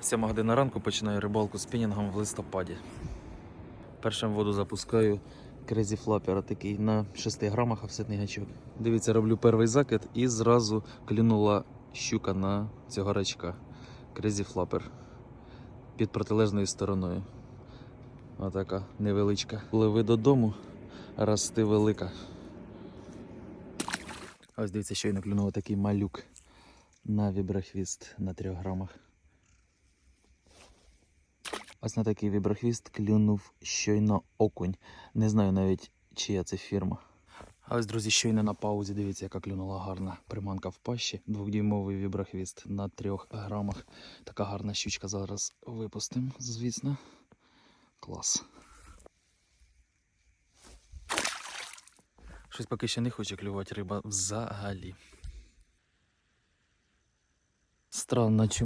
7 година ранку починаю рибалку спінінгом в листопаді. Першим воду запускаю Crazy Flapper, такий на 6 грамах офсетний гачок. Дивіться, роблю перший закид і зразу клюнула щука на цього рачка. Crazy Flapper. Під протилежною стороною. Отака невеличка. Пливи додому, рости велика. Ось дивіться, щойно клюнув такий малюк на віброхвіст на 3 грамах. Ось на такий віброхвіст клюнув щойно окунь. Не знаю навіть, чия це фірма. А ось, друзі, щойно на паузі. Дивіться, яка клюнула гарна приманка в пащі. Двохдюймовий віброхвіст на 3 грамах. Така гарна щучка зараз випустимо, звісно. Клас. Щось поки ще не хоче клювати риба взагалі. Странно, чому.